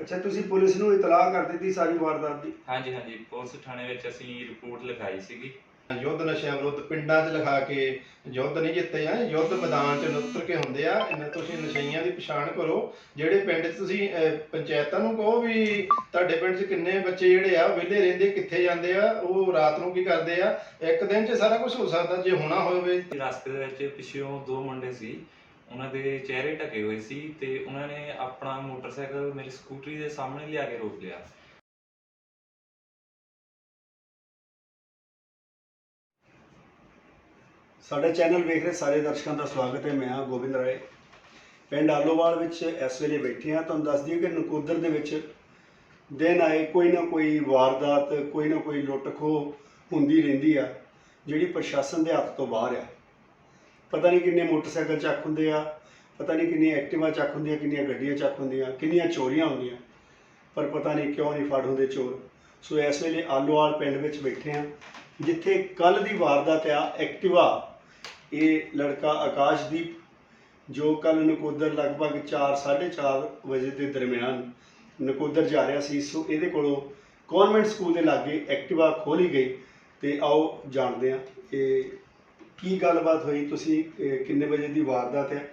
ਅੱਛਾ ਤੁਸੀਂ ਪੁਲਿਸ ਨੂੰ ਇਤਲਾਹ ਕਰ ਦਿੱਤੀ ਸਾਰੀ ਵਾਰਦਾਤ ਦੀ? ਹਾਂਜੀ ਹਾਂਜੀ। ਪੁਲਿਸ ਥਾਣੇ ਵਿੱਚ ਅਸੀਂ ਰਿਪੋਰਟ ਲਿਖਾਈ ਸੀਗੀ। ਯੁੱਧ ਨਸ਼ਿਆਂ ਵਿਰੁੱਧ ਪਿੰਡਾਂ 'ਚ ਲਿਖਾ ਕੇ ਯੁੱਧ ਨਹੀਂ ਜਿੱਤੇ ਆ ਯੁੱਧ ਮੈਦਾਨ 'ਚ ਉਤਰ ਕੇ ਹੁੰਦੇ ਆ। ਇਹਨਾਂ ਤੁਸੀਂ ਨਸ਼ਈਆਂ ਦੀ ਪਛਾਣ ਕਰੋ। ਜਿਹੜੇ ਪਿੰਡ 'ਚ ਤੁਸੀਂ ਅਹ, ਪੰਚਾਇਤਾਂ ਨੂੰ ਕਹੋ ਵੀ ਤੁਹਾਡੇ ਪਿੰਡ 'ਚ ਕਿੰਨੇ ਬੱਚੇ ਜਿਹੜੇ ਆ ਵਿਹਲੇ ਰਹਿੰਦੇ ਕਿੱਥੇ ਜਾਂਦੇ ਆ ਉਹ ਰਾਤ ਨੂੰ ਕੀ ਕਰਦੇ ਆ? ਇੱਕ ਦਿਨ 'ਚ ਸਾਰਾ ਕੁਝ ਹੋ ਸਕਦਾ ਜੇ ਹੋਣਾ ਹੋਵੇ। ਰਸਤੇ ਦੇ ਵਿੱਚ ਪਿੱਛੋਂ ਦੋ ਮੁੰਡੇ ਸੀ। ਉਹਨਾਂ ਦੇ ਚਿਹਰੇ ਢਕੇ ਹੋਏ ਸੀ ਤੇ ਉਹਨਾਂ ਨੇ ਆਪਣਾ ਮੋਟਰਸਾਈਕਲ ਮੇਰੀ ਸਕੂਟਰੀ ਦੇ ਸਾਹਮਣੇ ਲਿਆ ਕੇ ਰੋਕ ਲਿਆ। ਸਾਡੇ ਚੈਨਲ ਵੇਖ ਰਹੇ ਸਾਰੇ ਦਰਸ਼ਕਾਂ ਦਾ ਸਵਾਗਤ ਹੈ, ਮੈਂ ਹਾਂ ਗੋਬਿੰਦ ਰਾਏ। ਪਿੰਡ ਆਲੋਵਾਲ ਵਿੱਚ ਇਸ ਵੇਲੇ ਬੈਠੇ ਹਾਂ। ਤੁਹਾਨੂੰ ਦੱਸ ਦਈਏ ਕਿ ਨਕੋਦਰ ਦੇ ਵਿੱਚ ਦਿਨ ਆਏ ਕੋਈ ਨਾ ਕੋਈ ਵਾਰਦਾਤ, ਕੋਈ ਨਾ ਕੋਈ ਲੁੱਟ ਖੋਹ ਹੁੰਦੀ ਰਹਿੰਦੀ ਆ, ਜਿਹੜੀ ਪ੍ਰਸ਼ਾਸਨ ਦੇ ਹੱਥ ਤੋਂ ਬਾਹਰ ਆ। ਪਤਾ ਨਹੀਂ ਕਿੰਨੇ ਮੋਟਰਸਾਈਕਲ ਚੱਕ ਹੁੰਦੇ ਆ, ਪਤਾ ਨਹੀਂ ਕਿੰਨੀਆਂ ਐਕਟਿਵਾ ਚੱਕ ਹੁੰਦੀਆਂ, ਕਿੰਨੀਆਂ ਗੱਡੀਆਂ ਚੱਕ ਹੁੰਦੀਆਂ, ਕਿੰਨੀਆਂ ਚੋਰੀਆਂ ਹੁੰਦੀਆਂ, ਪਰ ਪਤਾ ਨਹੀਂ ਕਿਉਂ ਨਹੀਂ ਫੜ ਹੁੰਦੇ ਚੋਰ। ਸੋ ਇਸ ਵੇਲੇ ਆਲੋਵਾਲ ਪਿੰਡ ਵਿੱਚ ਬੈਠੇ ਹਾਂ, ਜਿੱਥੇ ਕੱਲ ਦੀ ਵਾਰਦਾਤ ਆ, ਐਕਟਿਵਾ, ਇਹ ਲੜਕਾ ਆਕਾਸ਼ਦੀਪ, ਜੋ ਕੱਲ ਨਕੋਦਰ ਲਗਭਗ 4:30 ਵਜੇ ਦੇ ਦਰਮਿਆਨ ਨਕੋਦਰ ਜਾ ਰਿਹਾ ਸੀ, ਸੋ ਇਹਦੇ ਕੋਲੋਂ ਕਨਵੈਂਟ ਸਕੂਲ ਦੇ ਲਾਗੇ ਐਕਟਿਵਾ ਖੋਲੀ ਗਈ, ਤੇ ਆਓ ਜਾਣਦੇ ਹਾਂ ਇਹ ਕੀ ਗੱਲਬਾਤ ਹੋਈ? ਤੁਸੀਂ ਕਿੰਨੇ ਵਜੇ ਦੀ ਵਾਰਦਾਤ ਹੈ?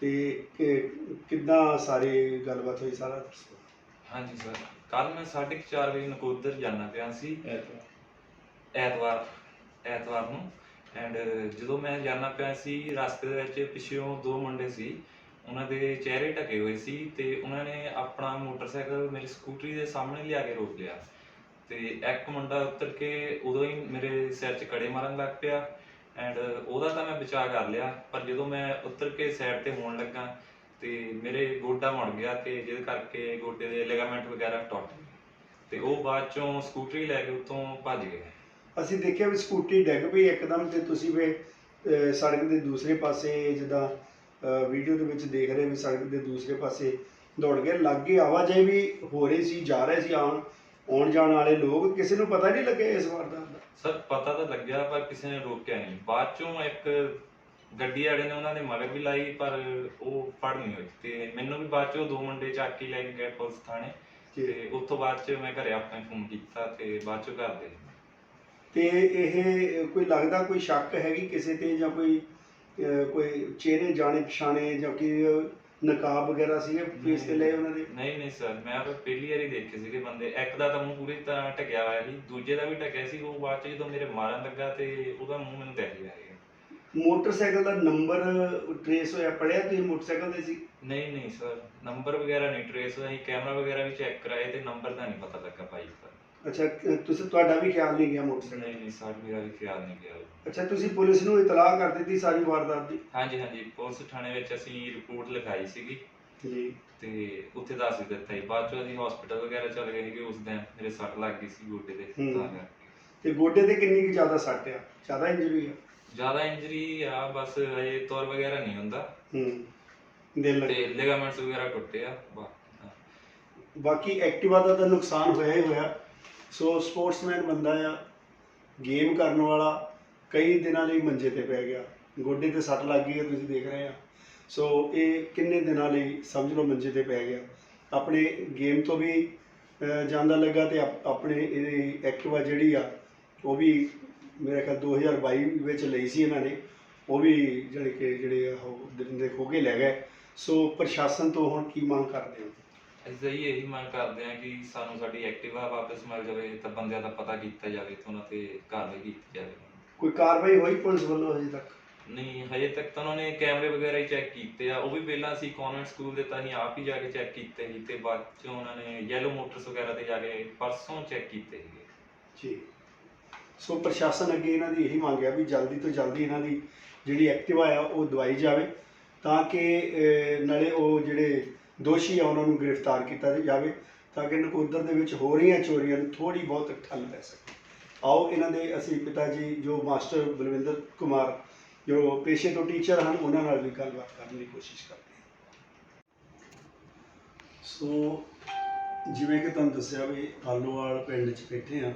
ਤੇ ਇਹ ਕਿੱਦਾਂ ਸਾਰੀ ਗੱਲਬਾਤ ਹੋਈ ਸਾਰਾ? ਦੱਸੋ ਹਾਂਜੀ ਸਰ। ਕੱਲ ਮੈਂ 4:30 ਵਜੇ ਨਕੋਦਰ ਜਾਣਾ ਪਿਆ ਸੀ। ਐਤਵਾਰ। ਐਤਵਾਰ ਨੂੰ। ਐਂਡ ਜਦੋਂ ਮੈਂ ਜਾਣਾ ਪਿਆ ਸੀ ਰਸਤੇ ਦੇ ਵਿੱਚ ਪਿੱਛੋਂ ਦੋ ਮੁੰਡੇ ਸੀ। ਉਹਨਾਂ ਦੇ ਚਿਹਰੇ ਢਕੇ ਹੋਏ ਸੀ ਤੇ ਉਹਨਾਂ ਨੇ ਆਪਣਾ ਮੋਟਰਸਾਈਕਲ ਮੇਰੀ ਸਕੂਟਰੀ ਦੇ ਸਾਹਮਣੇ ਲਿਆ ਕੇ ਰੋਕ ਲਿਆ। ਤੇ ਇੱਕ ਮੁੰਡਾ ਉੱਤਰ ਕੇ ਉਦੋਂ ਹੀ ਮੇਰੇ ਸਿਰ 'ਚ ਕੜੇ ਮਾਰਨ ਲੱਗ ਪਿਆ। ਐਂਡ ਉਹਦਾ ਤਾਂ ਮੈਂ ਬਚਾਅ ਕਰ ਲਿਆ ਪਰ ਜਦੋਂ ਮੈਂ ਉਤਰ ਕੇ ਸਾਈਡ ਤੇ ਹੋਣ ਲੱਗਾ ਤੇ ਮੇਰੇ ਗੋਡਾ ਮੁੜ ਗਿਆ ਤੇ ਜਿਹਦੇ ਕਰਕੇ ਗੋਡੇ ਦੇ ਲਿਗਾਮੈਂਟ ਵਗੈਰਾ ਟੁੱਟ ਗਏ। ਤੇ ਉਹ ਬਾਅਦ ਚੋਂ ਸਕੂਟਰੀ ਲੈ ਕੇ ਉੱਥੋਂ ਭੱਜ ਗਏ। ਅਸੀਂ ਦੇਖਿਆ ਵੀ ਸਕੂਟੀ ਡਿੱਗ ਪਈ ਇੱਕਦਮ ਤੇ ਤੁਸੀਂ ਵੀ ਅਹ, ਸੜਕ ਦੇ ਦੂਸਰੇ ਪਾਸੇ ਜਿੱਦਾਂ ਵੀਡੀਓ ਦੇ ਵਿੱਚ ਦੇਖ ਰਹੇ ਵੀ ਸੜਕ ਦੇ ਦੂਸਰੇ ਪਾਸੇ ਦੌੜ ਗਏ। ਲਾਗੇ ਆਵਾਜਾਈ ਵੀ ਹੋ ਰਹੀ ਸੀ ਜਾ ਰਹੇ ਸੀ ਆਉਣ ਆਉਣ ਜਾਣ ਵਾਲੇ ਲੋਕ। ਕਿਸੇ ਨੂੰ ਪਤਾ ਨਹੀਂ ਲੱਗਿਆ ਇਸ ਵਾਰ ਦਾ। ਸਰ ਪਤਾ ਤਾਂ ਲੱਗਿਆ ਪਰ ਕਿਸੇ ਨੇ ਰੋਕਿਆ ਨਹੀਂ। ਬਾਅਦ ਚੋਂ ਇੱਕ ਗੱਡੀ ਵਾਲੇ ਨੇ ਉਹਨਾਂ ਨੇ ਮਗਰ ਵੀ ਲਾਈ ਪਰ ਉਹ ਫੜ ਨਹੀਂ ਹੋਈ। ਤੇ ਮੈਨੂੰ ਵੀ ਬਾਅਦ ਚੋਂ ਦੋ ਮੁੰਡੇ ਚੱਕ ਕੇ ਲੈ ਕੇ ਗਏ ਪੁਲਿਸ ਥਾਣੇ। ਤੇ ਉਸ ਤੋਂ ਬਾਅਦ ਚ ਮੈਂ ਘਰੇ ਆਪਣੇ ਫੋਨ ਕੀਤਾ ਤੇ ਬਾਅਦ ਚੋਂ ਘਰ ਦੇ ਤੇ ਇਹ ਕੋਈ ਲੱਗਦਾ ਕੋਈ ਸ਼ੱਕ ਹੈਗੀ ਕਿਸੇ ਤੇ ਜਾਂ ਕੋਈ ਕੋਈ ਚਿਹਰੇ ਜਾਣੇ ਪਛਾਣੇ ਜਾਂ ਕਿ ਨਕਾਬ ਵਗੈਰਾ ਸੀਗੇ ਫੇਸ ਤੇ ਲਏ ਉਹਨਾਂ ਦੇ? ਨਹੀਂ ਨਹੀਂ ਸਰ ਮੈਂ ਤਾਂ ਪਹਿਲੀ ਵਾਰੀ ਦੇਖੇ ਸੀਗੇ ਬੰਦੇ। ਇੱਕ ਦਾ ਤਾਂ ਮੂੰਹ ਪੂਰੀ ਤਰ੍ਹਾਂ ਢਕਿਆ ਹੋਇਆ ਸੀ ਦੂਜੇ ਦਾ ਵੀ ਢਕਿਆ ਸੀ ਉਹ ਬਾਅਦ ਚ ਜਦੋਂ ਮੇਰੇ ਮਾਰਨ ਲੱਗਾ ਤੇ ਉਹਦਾ ਮੂੰਹ ਮੈਨੂੰ ਦਿਖ ਗਿਆ ਸੀ ਮੋਟਰਸਾਈਕਲ ਦਾ ਨੰਬਰ ਟ੍ਰੇਸ ਹੋਇਆ ਪੜਿਆ ਤੁਸੀਂ ਮੋਟਰਸਾਈਕਲ ਤੇ ਸੀ? ਨਹੀਂ ਨਹੀਂ ਸਰ ਨੰਬਰ ਵਗੈਰਾ ਨਹੀਂ ਟਰੇਸ ਹੋਇਆ ਸੀ ਕੈਮਰਾ ਵਗੈਰਾ ਵੀ ਚੈੱਕ ਕਰਾਏ ਤੇ ਨੰਬਰ ਦਾ ਨਹੀਂ ਪਤਾ ਲੱਗਾ ਭਾਈ ਪਰ ਅੱਛਾ ਅਹ, ਤੁਸੀਂ ਤੁਹਾਡਾ ਵੀ ਖਿਆਲ ਨਹੀਂ ਗਿਆ ਮੋਟਰਸਾਈਕਲ ਨਹੀਂ ਨਹੀਂ ਸਰ ਮੇਰਾ ਵੀ ਖਿਆਲ ਨਹੀਂ ਗਿਆ। ਅੱਛਾ ਤੁਸੀਂ ਪੁਲਿਸ ਨੂੰ ਇਤਲਾਹ ਕਰ ਦਿੱਤੀ ਸਾਰੀ ਵਾਰਦਾਤ ਦੀ? ਹਾਂਜੀ ਹਾਂਜੀ ਪੁਲਿਸ ਥਾਣੇ ਵਿੱਚ ਅਸੀਂ ਰਿਪੋਰਟ ਲਿਖਾਈ ਸੀਗੀ। ਜੀ। ਤੇ ਉੱਥੇ ਦੱਸ ਦਿੱਤਾ ਸੀ। ਬਾਅਦ ਚੋਂ ਅਸੀਂ ਹਸਪੀਟਲ ਵਗੈਰਾ ਚਲੇ ਗਏ ਸੀਗੇ ਉਸ ਦਿਨ ਮੇਰੇ ਸੱਟ ਲੱਗ ਗਈ ਸੀ ਗੋਡੇ ਹੂੰ। ਤਾਂ ਕਰਕੇ। ਤੇ ਗੋਡੇ ਤੇ ਕਿੰਨੀ ਕੁ ਜ਼ਿਆਦਾ ਸੱਟ ਆ? ਜ਼ਿਆਦਾ ਇੰਜਰੀ ਆ? ਜ਼ਿਆਦਾ ਇੰਜਰੀ ਆ ਬਸ ਅਜੇ ਤੁਰ ਵਗੈਰਾ ਨਹੀਂ ਹੁੰਦਾ। ਹੂੰ। ਦਿਲ ਲੱਗ ਤੇ ਲਿਗਾਮੈਂਟਸ ਵਗੈਰਾ ਟੁੱਟੇ ਆ ਬਾ- ਬਾਕੀ ਐਕਟਿਵਾ ਦਾ ਤਾਂ ਨੁਕਸਾਨ ਹੋਇਆ ਹੀ ਹੋਇਆ। ਸੋ ਸਪੋਰਟਸਮੈਨ ਬੰਦਾ ਆ, ਗੇਮ ਕਰਨ ਵਾਲਾ, ਕਈ ਦਿਨਾਂ ਲਈ ਮੰਜੇ ਤੇ ਪੈ ਗਿਆ। ਗੋਡੇ ਤੇ ਸੱਟ ਲੱਗ ਗਈ ਹੈ, ਤੁਸੀਂ ਦੇਖ ਰਹੇ ਆ। ਸੋ ਇਹ ਕਿੰਨੇ ਦਿਨਾਂ ਲਈ ਸਮਝ ਲਓ ਮੰਜੇ ਤੇ ਪੈ ਗਿਆ। ਆਪਣੇ ਗੇਮ ਤੋਂ ਵੀ ਜਾਂਦਾ ਲੱਗਾ ਤੇ ਆਪਣੇ ਇਹਦੀ ਐਕਟਿਵਾ ਜਿਹੜੀ ਆ, ਉਹ ਵੀ ਮੇਰੇ ਖਿਆਲ 2022 ਵਿੱਚ ਲਈ ਸੀ ਇਹਨਾਂ ਨੇ। ਉਹ ਵੀ ਜਿਹੜੇ ਕਿ ਜਿਹੜੇ ਆ, ਉਹ ਦਿਨ ਦੇ ਖੋ ਕੇ ਲੈ ਗਏ। ਸੋ ਪ੍ਰਸ਼ਾਸਨ ਤੋਂ ਹੁਣ ਕੀ ਮੰਗ ਕਰਦੇ ਹੋ? ਜੀ ਇਹੀ ਮੰਗ ਕਰਦੇ ਹਾਂ ਕਿ ਸਾਨੂੰ ਸਾਡੀ ਐਕਟਿਵਾ ਵਾਪਸ ਮਿਲ ਜਾਵੇ ਤਾਂ ਬੰਦਿਆਂ ਦਾ ਪਤਾ ਕੀਤਾ ਜਾਵੇ ਤੇ ਉਹਨਾਂ ਤੇ ਕਾਰਵਾਈ ਕੀਤੀ ਜਾਵੇ। ਕੋਈ ਕਾਰਵਾਈ ਹੋਈ ਪੁਲਿਸ ਵੱਲੋਂ ਹਜੇ ਤੱਕ? ਨਹੀਂ ਹਜੇ ਤੱਕ ਤਾਂ ਉਹਨਾਂ ਨੇ ਕੈਮਰੇ ਵਗੈਰਾ ਹੀ ਚੈੱਕ ਕੀਤੇ ਆ। ਉਹ ਵੀ ਪਹਿਲਾਂ ਅਸੀਂ ਕਨਵੈਂਟ ਸਕੂਲ ਦੇ ਤਾਂ ਅਸੀਂ ਆਪ ਹੀ ਜਾ ਕੇ ਚੈੱਕ ਕੀਤੇ ਸੀ ਤੇ ਬਾਅਦ ਚੋਂ ਉਹਨਾਂ ਨੇ ਯੈਲੋ ਮੋਟਰਸ ਵਗੈਰਾ ਤੇ ਜਾ ਕੇ ਪਰਸੋਂ ਚੈੱਕ ਕੀਤੇ ਸੀਗੇ। ਜੀ। ਸੋ ਪ੍ਰਸ਼ਾਸਨ ਅੱਗੇ ਇਹਨਾਂ ਦੀ ਇਹੀ ਮੰਗ ਹੈ ਵੀ ਜਲਦੀ ਤੋਂ ਜਲਦੀ ਇਹਨਾਂ ਦੀ ਜਿਹੜੀ ਐਕਟਿਵਾ ਆ ਉਹ ਦਵਾਈ ਜਾਵੇ ਤਾਂ ਕਿ ਅਹ, ਨਾਲੇ ਉਹ ਜਿਹੜੇ ਦੋਸ਼ੀ ਆ, ਉਹਨਾਂ ਨੂੰ ਗ੍ਰਿਫਤਾਰ ਕੀਤਾ ਜਾਵੇ ਤਾਂ ਕਿ ਨਕੋਦਰ ਦੇ ਵਿੱਚ ਹੋ ਰਹੀਆਂ ਚੋਰੀਆਂ ਨੂੰ ਥੋੜੀ ਬਹੁਤ ਠੱਲ ਪੈ ਸਕੇ। ਆਓ, ਇਹਨਾਂ ਦੇ ਅਸੀਂ ਪਿਤਾ ਜੀ, ਜੋ ਮਾਸਟਰ ਬਲਵਿੰਦਰ ਕੁਮਾਰ, ਜੋ ਪੇਸ਼ੇ ਤੋਂ ਟੀਚਰ ਹਨ, ਉਹਨਾਂ ਨਾਲ ਵੀ ਗੱਲਬਾਤ ਕਰਨ ਦੀ ਕੋਸ਼ਿਸ਼ ਕਰਦੇ ਹਾਂ। ਸੋ, ਜਿਵੇਂ ਕਿ ਤੁਹਾਨੂੰ ਦੱਸਿਆ ਵੀ ਆਲੋਵਾਲ ਪਿੰਡ 'ਚ ਬੈਠੇ ਆ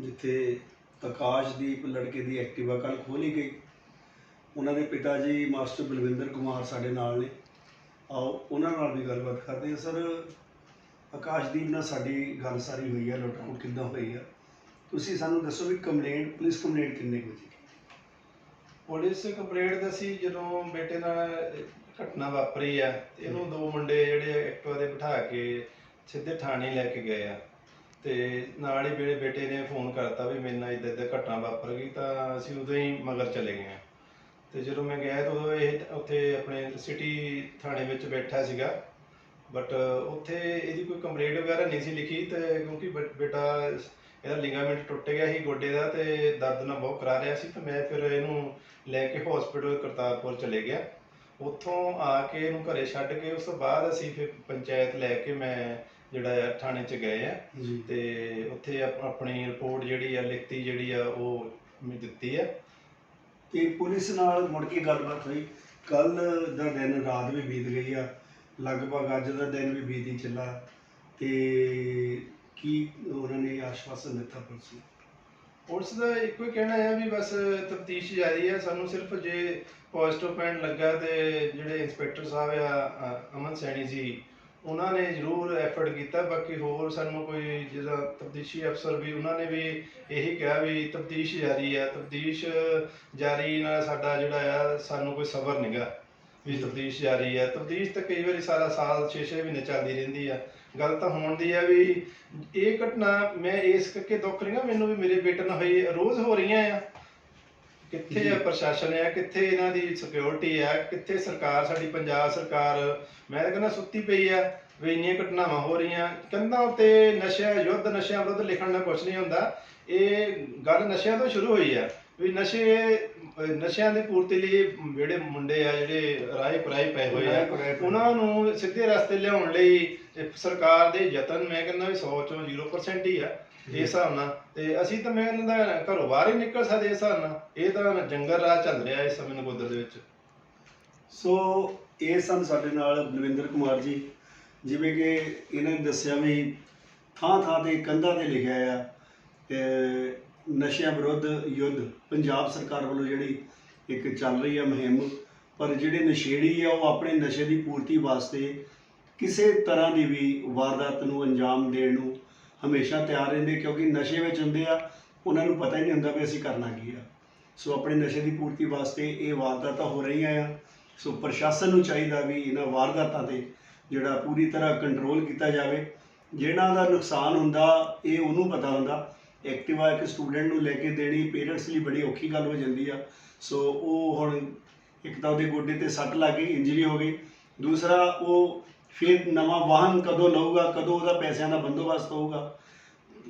ਜਿੱਥੇ ਆਕਾਸ਼ਦੀਪ ਲੜਕੇ ਦੀ ਐਕਟਿਵਾ ਕੱਲ ਖੋਲੀ ਗਈ। ਉਹਨਾਂ ਦੇ ਪਿਤਾ ਜੀ, ਮਾਸਟਰ ਬਲਵਿੰਦਰ ਕੁਮਾਰ ਸਾਡੇ ਨਾਲ ਨੇ। ਆਓ, ਉਹਨਾਂ ਨਾਲ ਵੀ ਗੱਲਬਾਤ ਕਰਦੇ ਹਾਂ। ਸਰ ਆਕਾਸ਼ਦੀਪ ਨਾਲ ਸਾਡੀ ਗੱਲ ਸਾਰੀ ਹੋਈ ਆ ਲੁੱਟ ਕਿੱਦਾਂ ਹੋਈ ਆ? ਤੁਸੀਂ ਸਾਨੂੰ ਦੱਸੋ ਵੀ ਕੰਪਲੇਂਟ ਪੁਲਿਸ ਕੰਪਲੇਂਟ ਕਿੰਨੇ ਕੁ ਵਜੇ ਪੁਲਿਸ ਕੰਪਲੇਂਟ ਦੱਸੀ ਜਦੋਂ ਬੇਟੇ ਨਾਲ ਘਟਨਾ ਵਾਪਰੀ ਆ, ਤੇ ਇਹਨੂੰ ਦੋ ਮੁੰਡੇ ਜਿਹੜੇ ਐਕਟਿਵਾ ਦੇ ਬਿਠਾ ਕੇ ਸਿੱਧੇ ਥਾਣੇ ਲੈ ਕੇ ਗਏ ਆ। ਤੇ ਨਾਲ ਹੀ ਮੇਰੇ ਬੇਟੇ ਨੇ ਫੋਨ ਕਰਤਾ ਵੀ ਮੇਰੇ ਨਾਲ ਇਦਾਂ ਇਦਾਂ ਘਟਨਾ ਵਾਪਰ ਗਈ ਤਾਂ ਅਸੀਂ ਉਦੋਂ ਹੀ ਮਗਰ ਚਲੇ ਗਏ ਆ। ਤੇ ਜਦੋਂ ਮੈਂ ਗਿਆ ਤਾਂ ਉਦੋਂ ਇਹ ਉੱਥੇ ਆਪਣੇ ਸਿਟੀ ਥਾਣੇ ਵਿੱਚ ਬੈਠਾ ਸੀਗਾ। ਬਟ ਉੱਥੇ ਇਹਦੀ ਕੋਈ ਕੰਪਲੇਂਟ ਵਗੈਰਾ ਨਹੀਂ ਸੀ ਲਿਖੀ ਤੇ ਕਿਉਂਕਿ ਬੇ- ਬੇਟਾ ਇਹਦਾ ਲਿਗਾਮੈਂਟ ਟੁੱਟ ਗਿਆ ਸੀ ਗੋਡੇ ਦਾ ਤੇ ਦਰਦ ਨਾਲ ਬਹੁਤ ਕਰਾ ਰਿਹਾ ਸੀ ਤਾਂ ਮੈਂ ਫਿਰ ਇਹਨੂੰ ਲੈ ਕੇ ਹਸਪੀਟਲ ਕਰਤਾਰਪੁਰ ਚਲੇ ਗਿਆ। ਉੱਥੋਂ ਆ ਕੇ ਇਹਨੂੰ ਘਰੇ ਛੱਡ ਕੇ ਉਸ ਤੋਂ ਬਾਅਦ ਅਸੀਂ ਫਿਰ ਪੰਚਾਇਤ ਲੈ ਕੇ ਮੈਂ ਜਿਹੜਾ ਆ ਥਾਣੇ 'ਚ ਗਏ ਆ। ਜੀ। ਤੇ ਉੱਥੇ ਆਪ- ਆਪਣੀ ਰਿਪੋਰਟ ਜਿਹੜੀ ਆ ਲਿਖਤੀ ਜਿਹੜੀ ਆ ਉਹ ਮੈਂ ਦਿੱਤੀ ਆ। ਤੇ ਪੁਲਿਸ ਨਾਲ ਮੁੜ ਕੇ ਗੱਲਬਾਤ ਹੋਈ। ਕੱਲ ਦਾ ਦਿਨ ਰਾਤ ਵੀ ਬੀਤ ਗਈ ਆ। ਲਗਭਗ ਅੱਜ ਦਾ ਦਿਨ ਵੀ ਬੀਤ ਹੀ ਚੱਲਾ। ਤੇ ਕੀ ਉਹਨਾਂ ਨੇ ਆਸ਼ਵਾਸਨ ਦਿੱਤਾ ਪੁਲਿਸ ਨੂੰ? ਪੁਲਿਸ ਦਾ ਇੱਕੋ ਹੀ ਕਹਿਣਾ ਹੈ ਵੀ ਬਸ ਤਫਤੀਸ਼ ਜਾਰੀ ਹੈ। ਸਾਨੂੰ ਸਿਰਫ ਜੇ ਪੋਜ਼ਿਟਿਵ ਪੈਣ ਲੱਗਾ ਤੇ ਜਿਹੜੇ ਇੰਸਪੈਕਟਰ ਸਾਹਿਬ ਆ ਅਮਨ ਸੈਣੀ ਜੀ ਉਹਨਾਂ ਨੇ ਜ਼ਰੂਰ ਐਫਰਟ ਕੀਤਾ, ਬਾਕੀ ਹੋਰ ਸਾਨੂੰ ਕੋਈ ਜਿਹਦਾ ਤਬਦੀਸ਼ੀ ਅਫਸਰ ਵੀ, ਉਹਨਾਂ ਨੇ ਵੀ ਇਹੀ ਕਿਹਾ ਵੀ ਤਬਦੀਸ਼ ਜਾਰੀ ਹੈ। ਤਬਦੀਸ਼ ਜਾਰੀ ਨਾਲ ਸਾਡਾ ਜਿਹੜਾ ਆ, ਸਾਨੂੰ ਕੋਈ ਸਬਰ ਨਹੀਂਗਾ ਵੀ ਤਫਤੀਸ਼ ਜਾਰੀ ਹੈ। ਤਬਦੀਸ਼ ਤਾਂ ਕਈ ਵਾਰੀ ਸਾਰਾ ਸਾਲ 6-6 ਮਹੀਨੇ ਚੱਲਦੀ ਰਹਿੰਦੀ ਆ। ਗੱਲ ਤਾਂ ਹੋਣ ਦੀ ਆ ਵੀ ਇਹ ਘਟਨਾ ਮੈਂ ਇਸ ਕਰਕੇ ਦੁੱਖ ਰਹੀ ਹਾਂ ਮੈਨੂੰ ਵੀ ਮੇਰੇ ਬੇਟੇ ਨਾਲ ਹੋਈ, ਰੋਜ਼ ਹੋ ਰਹੀਆਂ ਆ। ਕਿੱਥੇ ਆ ਪ੍ਰਸ਼ਾਸਨ ਆ ਕਿੱਥੇ ਇਹਨਾਂ ਦੀ ਸਿਕਿਉਰਿਟੀ ਆ ਕਿੱਥੇ ਸਰਕਾਰ ਸਾਡੀ ਪੰਜਾਬ ਸਰਕਾਰ? ਮੈਂ ਤਾਂ ਕਹਿੰਦਾ ਸੁੱਤੀ ਪਈ ਆ ਵੀ ਇੰਨੀਆਂ ਘਟਨਾਵਾਂ ਹੋ ਰਹੀਆਂ। ਕੰਧਾਂ ਉੱਤੇ ਨਸ਼ਾ ਯੁੱਧ ਨਸ਼ਿਆਂ ਵਿਰੁੱਧ ਲਿਖਣ ਨਾਲ ਕੁਝ ਨਹੀਂ ਹੁੰਦਾ। ਇਹ ਗੱਲ ਨਸ਼ਿਆਂ ਤੋਂ ਸ਼ੁਰੂ ਹੋਈ ਆ ਵੀ ਨਸ਼ੇ ਨਸ਼ਿਆਂ ਦੀ ਪੂਰਤੀ ਲਈ ਜਿਹੜੇ ਮੁੰਡੇ ਆ ਜਿਹੜੇ ਰਾਏ ਪਰਾਏ ਪਏ ਹੋਏ ਆ ਉਹਨਾਂ ਨੂੰ ਸਿੱਧੇ ਰਸਤੇ ਲਿਆਉਣ ਲਈ ਸਰਕਾਰ ਦੇ ਯਤਨ ਮੈਂ ਕਹਿੰਦਾ ਵੀ 100 ਚੋਂ 0% ਹੀ ਆ। ਇਸ ਹਿਸਾਬ ਨਾਲ, ਤੇ ਅਸੀਂ ਤਾਂ ਮੈਂ ਇਹਨਾਂ ਦਾ ਘਰੋਂ ਬਾਹਰ ਹੀ ਨਿਕਲ ਸਕਦੇ ਇਸ ਹਿਸਾਬ ਨਾਲ। ਇਹ ਤਾਂ ਜੰਗਲ ਰਾਹ ਚੱਲ ਰਿਹਾ ਇਸ ਸਮੇਂ ਨਗੋਦਰ ਦੇ ਵਿੱਚ। ਸੋ ਇਹ ਸਨ ਸਾਡੇ ਨਾਲ ਬਲਵਿੰਦਰ ਕੁਮਾਰ ਜੀ, ਜਿਵੇਂ ਕਿ ਇਹਨਾਂ ਨੇ ਦੱਸਿਆ ਵੀ ਥਾਂ ਥਾਂ ਤੇ ਕੰਧਾਂ ਤੇ ਲਿਖਿਆ ਆ ਨਸ਼ਿਆਂ ਵਿਰੁੱਧ ਯੁੱਧ, ਪੰਜਾਬ ਸਰਕਾਰ ਵੱਲੋਂ ਜਿਹੜੀ ਇੱਕ ਚੱਲ ਰਹੀ ਆ ਮੁਹਿੰਮ, ਪਰ ਜਿਹੜੇ ਨਸ਼ੇੜੀ ਆ ਉਹ ਆਪਣੇ ਨਸ਼ੇ ਦੀ ਪੂਰਤੀ ਵਾਸਤੇ ਕਿਸੇ ਤਰ੍ਹਾਂ ਦੀ ਵੀ ਵਾਰਦਾਤ ਨੂੰ ਅੰਜਾਮ ਦੇਣ ਨੂੰ ਹਮੇਸ਼ਾ ਤਿਆਰ ਰਹਿੰਦੇ, ਕਿਉਂਕਿ ਨਸ਼ੇ ਵਿੱਚ ਹੁੰਦੇ ਆ, ਉਹਨਾਂ ਨੂੰ ਪਤਾ ਹੀ ਨਹੀਂ ਹੁੰਦਾ ਵੀ ਅਸੀਂ ਕਰਨਾ ਕੀ ਆ। ਸੋ ਆਪਣੇ ਨਸ਼ੇ ਦੀ ਪੂਰਤੀ ਵਾਸਤੇ ਇਹ ਵਾਰਦਾਤਾਂ ਹੋ ਰਹੀਆਂ ਆ। ਸੋ ਪ੍ਰਸ਼ਾਸਨ ਨੂੰ ਚਾਹੀਦਾ ਵੀ ਇਹਨਾਂ ਵਾਰਦਾਤਾਂ ਤੇ ਜਿਹੜਾ ਪੂਰੀ ਤਰ੍ਹਾਂ ਕੰਟਰੋਲ ਕੀਤਾ ਜਾਵੇ। ਜਿਹਨਾਂ ਦਾ ਨੁਕਸਾਨ ਹੁੰਦਾ, ਇਹ ਉਹਨੂੰ ਪਤਾ ਹੁੰਦਾ। ਐਕਟਿਵਾ ਇੱਕ ਸਟੂਡੈਂਟ ਨੂੰ ਲੈ ਕੇ ਦੇਣੀ, ਪੇਰੈਂਟਸ ਲਈ ਬੜੀ ਔਖੀ ਗੱਲ ਹੋ ਜਾਂਦੀ ਆ। ਸੋ ਉਹ ਹੁਣ ਇੱਕ ਤਾਂ ਉਹਦੇ ਗੋਡੇ ਤੇ ਸੱਟ ਲੱਗ ਗਈ, ਇੰਜਰੀ ਹੋ ਗਈ। ਦੂਸਰਾ, ਉਹ ਫਿਰ ਨਵਾਂ ਵਾਹਨ ਕਦੋਂ ਲਊਗਾ, ਕਦੋਂ ਉਹਦਾ ਪੈਸਿਆਂ ਦਾ ਬੰਦੋਬਸਤ ਹੋਊਗਾ,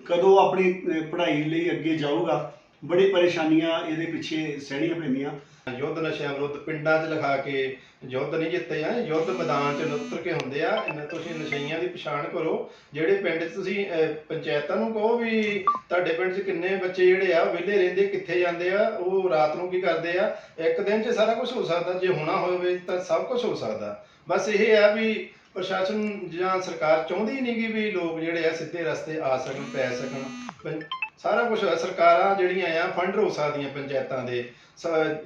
ਕਦੋਂ ਆਪਣੀ ਪੜ੍ਹਾਈ ਲਈ ਅੱਗੇ ਜਾਊਗਾ। ਬੜੀ ਪਰੇਸ਼ਾਨੀਆਂ ਇਹਦੇ ਪਿੱਛੇ ਸਹਿਣੀਆਂ ਪੈਂਦੀਆਂ। ਯੁੱਧ ਨਸ਼ਿਆਂ ਵਿਰੁੱਧ ਪਿੰਡਾਂ 'ਚ ਲਿਖਾ ਕੇ ਯੁੱਧ ਨਹੀਂ ਜਿੱਤੇ ਆ, ਯੁੱਧ ਮੈਦਾਨ 'ਚ ਉਤਰ ਕੇ ਹੁੰਦੇ ਆ। ਇਹਨਾਂ ਤੁਸੀਂ ਨਸ਼ਈਆਂ ਦੀ ਪਛਾਣ ਕਰੋ। ਜਿਹੜੇ ਪਿੰਡ 'ਚ ਤੁਸੀਂ ਪੰਚਾਇਤਾਂ ਨੂੰ ਕਹੋ ਵੀ ਤੁਹਾਡੇ ਪਿੰਡ 'ਚ ਕਿੰਨੇ ਬੱਚੇ ਜਿਹੜੇ ਆ ਉਹ ਵਿਹਲੇ ਰਹਿੰਦੇ ਕਿੱਥੇ ਜਾਂਦੇ ਆ, ਉਹ ਰਾਤ ਨੂੰ ਕੀ ਕਰਦੇ ਆ? ਇੱਕ ਦਿਨ 'ਚ ਸਾਰਾ ਕੁਝ ਹੋ ਸਕਦਾ। ਜੇ ਹੋਣਾ ਹੋਵੇ ਤਾਂ ਸਭ ਕੁਝ ਹੋ ਸਕਦਾ। ਬਸ ਇਹ ਆ ਵੀ ਪ੍ਰਸ਼ਾਸਨ ਜਾਂ ਸਰਕਾਰ ਚਾਹੁੰਦੀ ਨਹੀਂ ਗੀ ਵੀ ਲੋਕ ਜਿਹੜੇ ਆ ਸਿੱਧੇ ਰਸਤੇ ਆ ਸਕਣ ਪੈ ਸਕਣ। ਸਾਰਾ ਕੁਝ ਸਰਕਾਰਾਂ ਜਿਹੜੀਆਂ ਆ ਫੰਡ ਹੋ ਸਕਦੀਆਂ ਪੰਚਾਇਤਾਂ ਦੇ।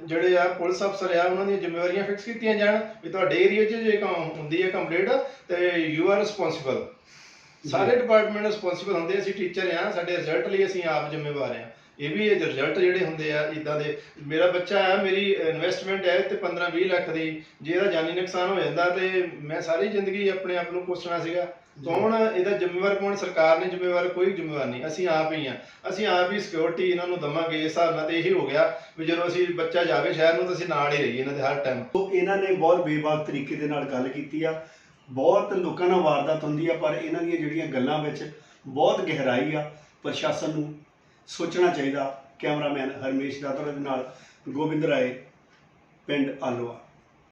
ਜਿਹੜੇ ਆ ਪੁਲਿਸ ਅਫਸਰ ਆ ਉਹਨਾਂ ਦੀਆਂ ਜ਼ਿੰਮੇਵਾਰੀਆਂ ਫਿਕਸ ਕੀਤੀਆਂ ਜਾਣ ਵੀ ਤੁਹਾਡੇ ਏਰੀਆ 'ਚ ਜੇ ਕੰਮ ਹੁੰਦੀ ਹੈ ਕੰਪਲੀਟ ਤੇ ਯੂ ਆਰ ਰਿਸਪੌਂਸਿਬਲ ਸਾਰੇ ਡਿਪਾਰਟਮੈਂਟ ਰਿਸਪੌਂਸਿਬਲ ਹੁੰਦੇ। ਅਸੀਂ ਟੀਚਰ ਆ ਸਾਡੇ ਰਿਜ਼ਲਟ ਲਈ ਅਸੀਂ ਆਪ ਜ਼ਿੰਮੇਵਾਰ ਆ। ਇਹ ਵੀ ਇਹ ਰਿਜ਼ਲਟ ਜਿਹੜੇ ਹੁੰਦੇ ਆ ਇਦਾਂ ਦੇ। ਮੇਰਾ ਬੱਚਾ ਆ ਮੇਰੀ ਇਨਵੈਸਟਮੈਂਟ ਹੈ ਤੇ 15 20 ਲੱਖ ਦੀ। ਜੇ ਇਹਦਾ ਜਾਨੀ ਨੁਕਸਾਨ ਹੋ ਜਾਂਦਾ ਤੇ ਮੈਂ ਸਾਰੀ ਜ਼ਿੰਦਗੀ ਆਪਣੇ ਆਪ ਨੂੰ ਕੋਸਣਾ ਸੀਗਾ। ਕੌਣ ਇਹਦਾ ਜ਼ਿੰਮੇਵਾਰ ਕੌਣ? ਸਰਕਾਰ ਨੇ ਜ਼ਿੰਮੇਵਾਰ ਕੋਈ ਜ਼ਿੰਮੇਵਾਰ ਨਹੀਂ। ਅਸੀਂ ਆਪ ਹੀ ਆ। ਅਸੀਂ ਆਪ ਹੀ ਸਿਕਿਉਰਿਟੀ ਇਹਨਾਂ ਨੂੰ ਦਵਾਂਗੇ ਇਸ ਹਿਸਾਬ ਨਾਲ ਤੇ ਇਹੀ ਹੋ ਗਿਆ ਵੀ ਜਦੋਂ ਅਸੀਂ ਬੱਚਾ ਜਾਵੇ ਸ਼ਹਿਰ ਨੂੰ ਤਾਂ ਅਸੀਂ ਨਾਲ ਹੀ ਰਹੀਏ ਇਹਨਾਂ ਦੇ ਹਰ ਟਾਈਮ ਸੋ ਇਹਨਾਂ ਨੇ ਬਹੁਤ ਬੇਬਾਕ ਤਰੀਕੇ ਦੇ ਨਾਲ ਗੱਲ ਕੀਤੀ ਆ। ਬਹੁਤ ਲੋਕਾਂ ਨਾਲ ਵਾਰਦਾਤ ਹੁੰਦੀ ਆ ਪਰ ਇਹਨਾਂ ਦੀਆਂ ਜਿਹੜੀਆਂ ਗੱਲਾਂ ਵਿੱਚ ਬਹੁਤ ਗਹਿਰਾਈ ਆ ਪ੍ਰਸ਼ਾਸਨ ਨੂੰ। ਸੋਚਣਾ ਚਾਹੀਦਾ ਕੈਮਰਾਮੈਨ ਹਰਮੇਸ਼ ਦਾਤਰਾ ਦੇ ਨਾਲ ਗੋਬਿੰਦ ਰਾਏ ਪਿੰਡ ਆਲੋਆ।